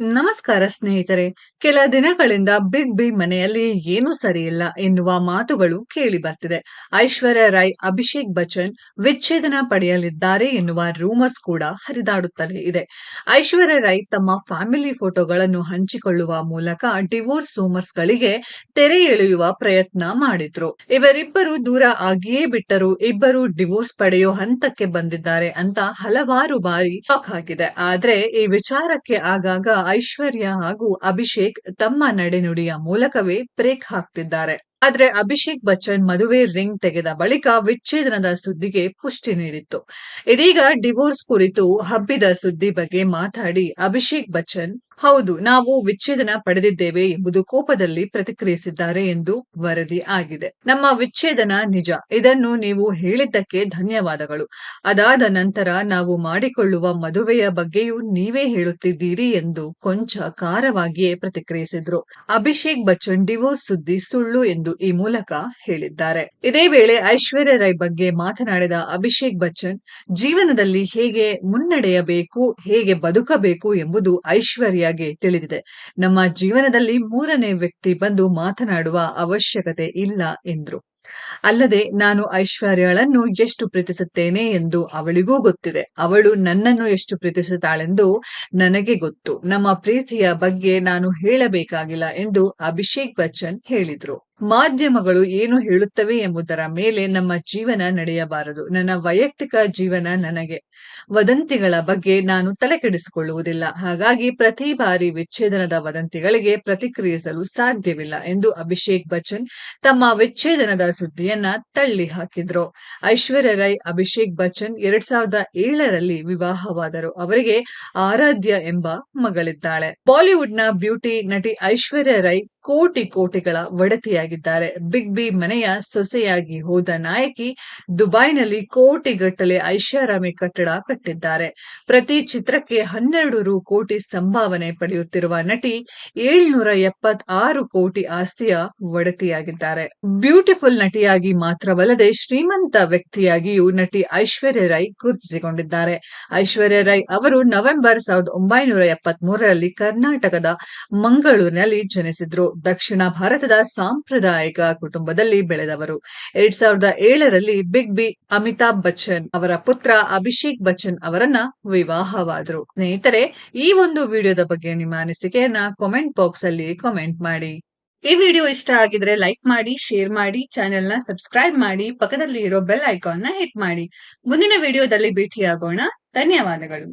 ನಮಸ್ಕಾರ ಸ್ನೇಹಿತರೆ, ಕೆಲ ದಿನಗಳಿಂದ ಬಿಗ್ ಬಿ ಮನೆಯಲ್ಲಿ ಏನೂ ಸರಿಯಿಲ್ಲ ಎನ್ನುವ ಮಾತುಗಳು ಕೇಳಿ ಬರ್ತಿದೆ. ಐಶ್ವರ್ಯ ರೈ ಅಭಿಷೇಕ್ ಬಚ್ಚನ್ ವಿಚ್ಛೇದನ ಪಡೆಯಲಿದ್ದಾರೆ ಎನ್ನುವ ರೂಮರ್ಸ್ ಕೂಡ ಹರಿದಾಡುತ್ತಲೇ ಇದೆ. ಐಶ್ವರ್ಯ ರೈ ತಮ್ಮ ಫ್ಯಾಮಿಲಿ ಫೋಟೋಗಳನ್ನು ಹಂಚಿಕೊಳ್ಳುವ ಮೂಲಕ ಡಿವೋರ್ಸ್ ರೂಮರ್ಸ್ ಗಳಿಗೆ ತೆರೆ ಎಳೆಯುವ ಪ್ರಯತ್ನ ಮಾಡಿದ್ರು. ಇವರಿಬ್ಬರು ದೂರ ಆಗಿಯೇ ಬಿಟ್ಟರು ಇಬ್ಬರು ಡಿವೋರ್ಸ್ ಪಡೆಯೋ ಹಂತಕ್ಕೆ ಬಂದಿದ್ದಾರೆ ಅಂತ ಹಲವಾರು ಬಾರಿ ಆಗಿದೆ. ಆದ್ರೆ ಈ ವಿಚಾರಕ್ಕೆ ಆಗಾಗ ಐಶ್ವರ್ಯ ಹಾಗೂ ಅಭಿಷೇಕ್ ತಮ್ಮ ನಡೆನುಡಿಯ ಮೂಲಕವೇ ಬ್ರೇಕ್ ಹಾಕ್ತಿದ್ದಾರೆ. ಆದ್ರೆ ಅಭಿಷೇಕ್ ಬಚ್ಚನ್ ಮದುವೆ ರಿಂಗ್ ತೆಗೆದ ಬಳಿಕ ವಿಚ್ಛೇದನದ ಸುದ್ದಿಗೆ ಪುಷ್ಟಿ ನೀಡಿತ್ತು. ಇದೀಗ ಡಿವೋರ್ಸ್ ಕುರಿತು ಹಬ್ಬಿದ ಸುದ್ದಿ ಬಗ್ಗೆ ಮಾತಾಡಿ ಅಭಿಷೇಕ್ ಬಚ್ಚನ್ ಹೌದು, ನಾವು ವಿಚ್ಛೇದನ ಪಡೆದಿದ್ದೇವೆ ಎಂಬುದು ಕೋಪದಲ್ಲಿ ಪ್ರತಿಕ್ರಿಯಿಸಿದ್ದಾರೆ ಎಂದು ವರದಿ ಆಗಿದೆ. ನಮ್ಮ ವಿಚ್ಛೇದನ ನಿಜ. ಇದನ್ನು ನೀವು ಹೇಳಿದ್ದಕ್ಕೆ ಧನ್ಯವಾದಗಳು. ಅದಾದ ನಂತರ ನಾವು ಮಾಡಿಕೊಳ್ಳುವ ಮದುವೆಯ ಬಗ್ಗೆಯೂ ನೀವೇ ಹೇಳುತ್ತಿದ್ದೀರಿ ಎಂದು ಕೊಂಚ ಕಾರವಾಗಿಯೇ ಪ್ರತಿಕ್ರಿಯಿಸಿದ್ರು. ಅಭಿಷೇಕ್ ಬಚ್ಚನ್ ಡಿವೋರ್ಸ್ ಸುದ್ದಿ ಸುಳ್ಳು ಎಂದು ಈ ಮೂಲಕ ಹೇಳಿದ್ದಾರೆ. ಇದೇ ವೇಳೆ ಐಶ್ವರ್ಯ ರೈ ಬಗ್ಗೆ ಮಾತನಾಡಿದ ಅಭಿಷೇಕ್ ಬಚ್ಚನ್, ಜೀವನದಲ್ಲಿ ಹೇಗೆ ಮುನ್ನಡೆಯಬೇಕು, ಹೇಗೆ ಬದುಕಬೇಕು ಎಂಬುದು ಐಶ್ವರ್ಯ ತಿಳಿದಿದೆ. ನಮ್ಮ ಜೀವನದಲ್ಲಿ ಮೂರನೇ ವ್ಯಕ್ತಿ ಬಂದು ಮಾತನಾಡುವ ಅವಶ್ಯಕತೆ ಇಲ್ಲ ಎಂದ್ರು. ಅಲ್ಲದೆ ನಾನು ಐಶ್ವರ್ಯಳನ್ನು ಎಷ್ಟು ಪ್ರೀತಿಸುತ್ತೇನೆ ಎಂದು ಅವಳಿಗೂ ಗೊತ್ತಿದೆ. ಅವಳು ನನ್ನನ್ನು ಎಷ್ಟು ಪ್ರೀತಿಸುತ್ತಾಳೆಂದು ನನಗೆ ಗೊತ್ತು. ನಮ್ಮ ಪ್ರೀತಿಯ ಬಗ್ಗೆ ನಾನು ಹೇಳಬೇಕಾಗಿಲ್ಲ ಎಂದು ಅಭಿಷೇಕ್ ಬಚ್ಚನ್ ಹೇಳಿದ್ರು. ಮಾಧ್ಯಮಗಳು ಏನು ಹೇಳುತ್ತವೆ ಎಂಬುದರ ಮೇಲೆ ನಮ್ಮ ಜೀವನ ನಡೆಯಬಾರದು. ನನ್ನ ವೈಯಕ್ತಿಕ ಜೀವನ ನನಗೆ. ವದಂತಿಗಳ ಬಗ್ಗೆ ನಾನು ತಲೆಕೆಡಿಸಿಕೊಳ್ಳುವುದಿಲ್ಲ. ಹಾಗಾಗಿ ಪ್ರತಿ ಬಾರಿ ವಿಚ್ಛೇದನದ ವದಂತಿಗಳಿಗೆ ಪ್ರತಿಕ್ರಿಯಿಸಲು ಸಾಧ್ಯವಿಲ್ಲ ಎಂದು ಅಭಿಷೇಕ್ ಬಚ್ಚನ್ ತಮ್ಮ ವಿಚ್ಛೇದನದ ಸುದ್ದಿಯನ್ನ ತಳ್ಳಿ ಹಾಕಿದ್ರು ಐಶ್ವರ್ಯ ರೈ ಅಭಿಷೇಕ್ ಬಚ್ಚನ್ ಎರಡ್ ಸಾವಿರದ ಏಳರಲ್ಲಿ ವಿವಾಹವಾದರು. ಅವರಿಗೆ ಆರಾಧ್ಯ ಎಂಬ ಮಗಳಿದ್ದಾಳೆ. ಬಾಲಿವುಡ್ನ ಬ್ಯೂಟಿ ನಟಿ ಐಶ್ವರ್ಯ ರೈ ಕೋಟಿ ಕೋಟಿಗಳ ಒಡತಿಯಾಗಿದ್ದಾರೆ ಬಿಗ್ ಬಿ ಮನೆಯ ಸೊಸೆಯಾಗಿ ಹೋದ ನಾಯಕಿ ದುಬೈನಲ್ಲಿ ಕೋಟಿಗಟ್ಟಲೆ ಐಷಾರಾಮಿ ಕಟ್ಟಡ ಕಟ್ಟಿದ್ದಾರೆ. ಪ್ರತಿ ಚಿತ್ರಕ್ಕೆ ಹನ್ನೆರಡು ರು ಕೋಟಿ ಸಂಭಾವನೆ ಪಡೆಯುತ್ತಿರುವ ನಟಿ ಏಳ್ನೂರ ಎಪ್ಪತ್ತಾರು ಕೋಟಿ ಆಸ್ತಿಯ ಒಡತಿಯಾಗಿದ್ದಾರೆ. ಬ್ಯೂಟಿಫುಲ್ ನಟಿಯಾಗಿ ಮಾತ್ರವಲ್ಲದೆ ಶ್ರೀಮಂತ ವ್ಯಕ್ತಿಯಾಗಿಯೂ ನಟಿ ಐಶ್ವರ್ಯ ರೈ ಗುರುತಿಸಿಕೊಂಡಿದ್ದಾರೆ. ಐಶ್ವರ್ಯ ರೈ ಅವರು ನವೆಂಬರ್ ಸಾವಿರದ ಒಂಬೈನೂರ ಎಪ್ಪತ್ಮೂರರಲ್ಲಿ ಕರ್ನಾಟಕದ ಮಂಗಳೂರಿನಲ್ಲಿ ಜನಿಸಿದ್ರು. ದಕ್ಷಿಣ ಭಾರತದ ಸಾಂಪ್ರದಾಯಿಕ ಕುಟುಂಬದಲ್ಲಿ ಬೆಳೆದವರು. ಎರಡ್ ಸಾವಿರದ ಏಳರಲ್ಲಿ ಬಿಗ್ ಬಿ ಅಮಿತಾಬ್ ಬಚ್ಚನ್ ಅವರ ಪುತ್ರ ಅಭಿಷೇಕ್ ಬಚ್ಚನ್ ಅವರನ್ನ ವಿವಾಹವಾದರು. ಸ್ನೇಹಿತರೆ, ಈ ಒಂದು ವಿಡಿಯೋದ ಬಗ್ಗೆ ನಿಮ್ಮ ಅನಿಸಿಕೆಯನ್ನ ಕಾಮೆಂಟ್ ಬಾಕ್ಸ್ ಅಲ್ಲಿ ಕಾಮೆಂಟ್ ಮಾಡಿ. ಈ ವಿಡಿಯೋ ಇಷ್ಟ ಆಗಿದ್ರೆ ಲೈಕ್ ಮಾಡಿ ಶೇರ್ ಮಾಡಿ ಚಾನೆಲ್ನ ಸಬ್ಸ್ಕ್ರೈಬ್ ಮಾಡಿ ಪಕ್ಕದಲ್ಲಿ ಇರೋ ಬೆಲ್ ಐಕಾನ್ನ ಹಿಟ್ ಮಾಡಿ. ಮುಂದಿನ ವಿಡಿಯೋದಲ್ಲಿ ಭೇಟಿಯಾಗೋಣ. ಧನ್ಯವಾದಗಳು.